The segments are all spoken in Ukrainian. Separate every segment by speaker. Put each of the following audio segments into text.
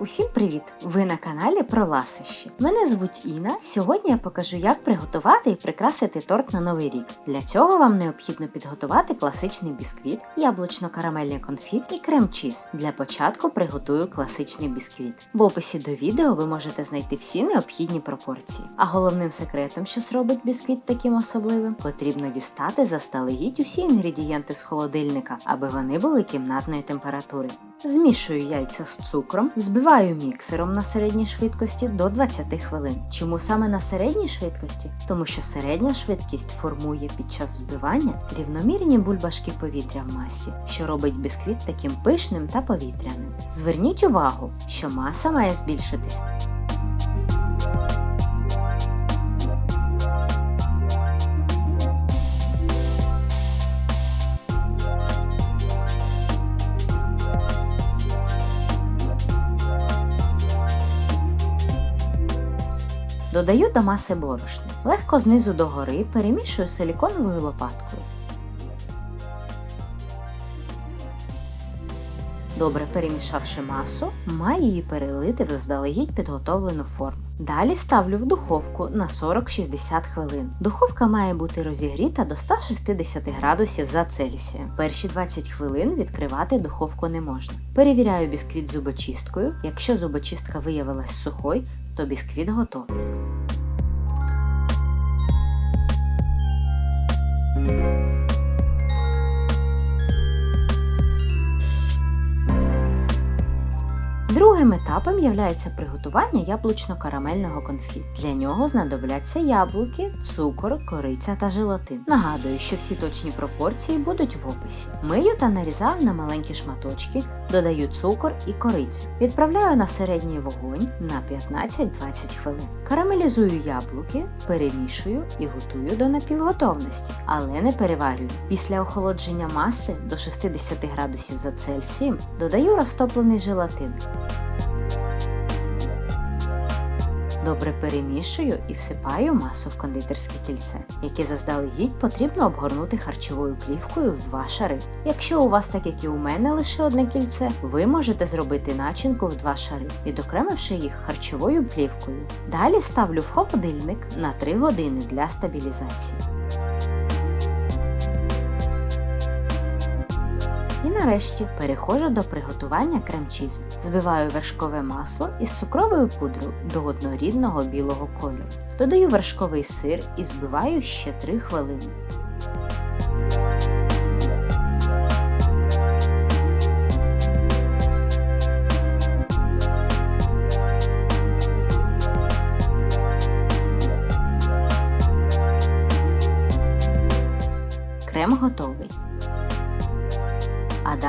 Speaker 1: Усім привіт! Ви на каналі про ласощі. Мене звуть Інна. Сьогодні я покажу, як приготувати і прикрасити торт на новий рік. Для цього вам необхідно підготувати класичний бісквіт, яблучно-карамельний конфіт і крем-чіз. Для початку приготую класичний бісквіт. В описі до відео ви можете знайти всі необхідні пропорції. А головним секретом, що зробить бісквіт таким особливим, потрібно дістати заздалегідь усі інгредієнти з холодильника, аби вони були кімнатної температури. Змішую яйця з цукром, збиваю міксером на середній швидкості до 20 хвилин. Чому саме на середній швидкості? Тому що середня швидкість формує під час збивання рівномірні бульбашки повітря в масі, що робить бісквіт таким пишним та повітряним. Зверніть увагу, що маса має збільшитись. Додаю до маси борошна. Легко знизу до гори перемішую силіконовою лопаткою. Добре перемішавши масу, маю її перелити в заздалегідь підготовлену форму. Далі ставлю в духовку на 40-60 хвилин. Духовка має бути розігріта до 160 градусів за Цельсієм. Перші 20 хвилин відкривати духовку не можна. Перевіряю бісквіт зубочисткою. Якщо зубочистка виявилась сухою, то бісквіт готовий. Другим етапом є приготування яблучно-карамельного конфі. Для нього знадобляться яблуки, цукор, кориця та желатин. Нагадую, що всі точні пропорції будуть в описі. Мию та нарізаю на маленькі шматочки, додаю цукор і корицю. Відправляю на середній вогонь на 15-20 хвилин. Карамелізую яблуки, перемішую і готую до напівготовності, але не переварюю. Після охолодження маси до 60 градусів за Цельсієм додаю розтоплений желатин. Добре перемішую і всипаю масу в кондитерське кільце, яке заздалегідь потрібно обгорнути харчовою плівкою в два шари. Якщо у вас, так як і у мене, лише одне кільце, ви можете зробити начинку в два шари, відокремивши їх харчовою плівкою. Далі ставлю в холодильник на 3 години для стабілізації. І нарешті переходжу до приготування крем-чізу. Збиваю вершкове масло із цукровою пудрою до однорідного білого кольору. Додаю вершковий сир і збиваю ще 3 хвилини.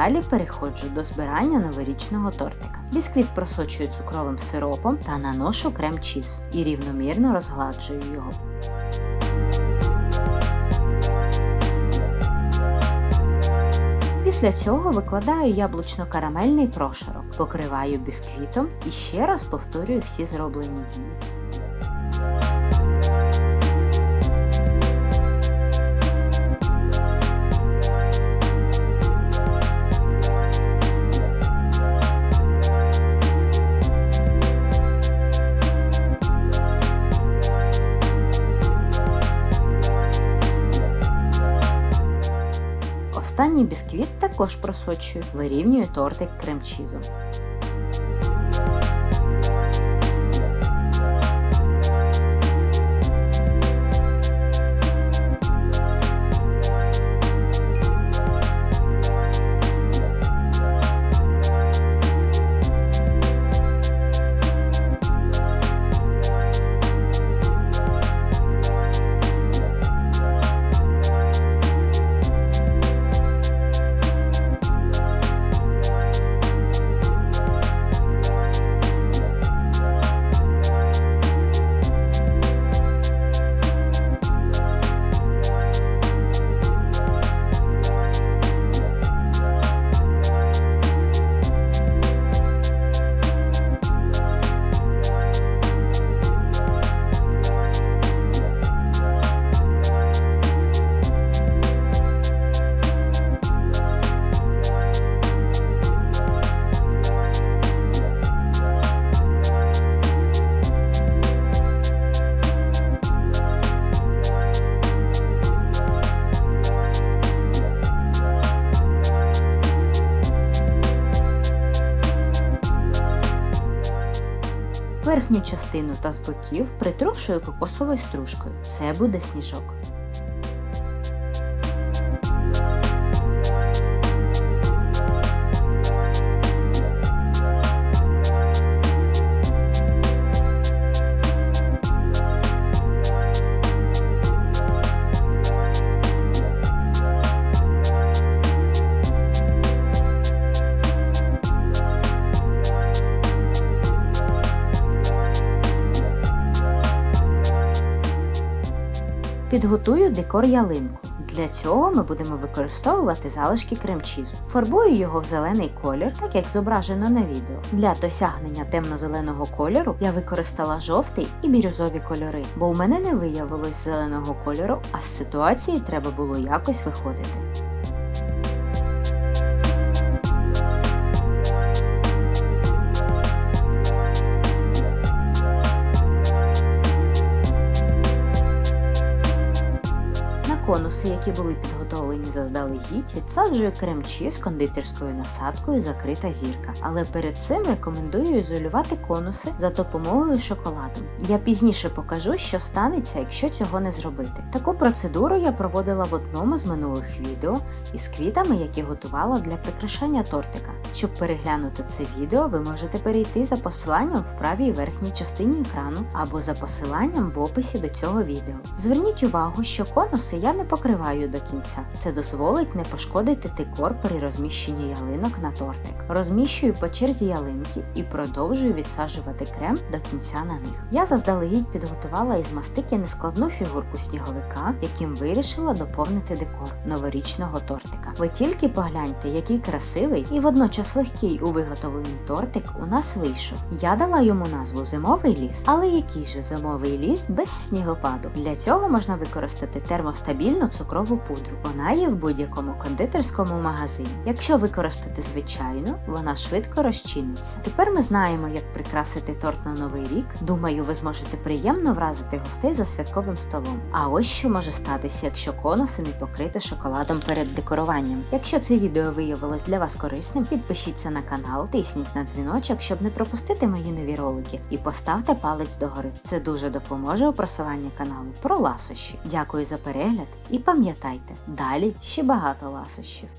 Speaker 1: Далі переходжу до збирання новорічного тортика. Бісквіт просочую цукровим сиропом та наношу крем-чіз і рівномірно розгладжую його. Після цього викладаю яблучно-карамельний прошарок, покриваю бісквітом і ще раз повторюю всі зроблені дії. Бісквіт також просочую, вирівнюю тортик крем-чізом. Верхню частину та з боків притрушую кокосовою стружкою. Це буде сніжок. Підготую декор ялинку. Для цього ми будемо використовувати залишки кремчізу. Фарбую його в зелений колір, так як зображено на відео. Для досягнення темно-зеленого кольору я використала жовтий і бірюзові кольори, бо у мене не виявилось зеленого кольору, а з ситуації треба було якось виходити. Конуси, які були підготовлені заздалегідь, відсаджую крем-чіз кондитерською насадкою закрита зірка. Але перед цим рекомендую ізолювати конуси за допомогою шоколаду. Я пізніше покажу, що станеться, якщо цього не зробити. Таку процедуру я проводила в одному з минулих відео із квітами, які готувала для прикрашання тортика. Щоб переглянути це відео, ви можете перейти за посиланням в правій верхній частині екрану або за посиланням в описі до цього відео. Зверніть увагу, що конуси я не покриваю до кінця. Це дозволить не пошкодити декор при розміщенні ялинок на тортик. Розміщую по черзі ялинки і продовжую відсаджувати крем до кінця на них. Я заздалегідь підготувала із мастики нескладну фігурку сніговика, яким вирішила доповнити декор новорічного тортика. Ви тільки погляньте, який красивий і водночас легкий у виготовленні тортик у нас вийшов. Я дала йому назву зимовий ліс. Але який же зимовий ліс без снігопаду? Для цього можна використати термостабільну цукрову пудру. Вона є в будь-якому кондитерському магазині. Якщо використати звичайну, вона швидко розчиниться. Тепер ми знаємо, як прикрасити торт на новий рік. Думаю, ви зможете приємно вразити гостей за святковим столом. А ось що може статися, якщо конуси не покрити шоколадом перед декоруванням. Якщо це відео виявилось для вас корисним, підпишіться на канал, тисніть на дзвіночок, щоб не пропустити мої нові ролики, і поставте палець догори. Це дуже допоможе у просуванні каналу про ласощі. Дякую за перегляд і пам'ятайте, далі ще багато ласощів.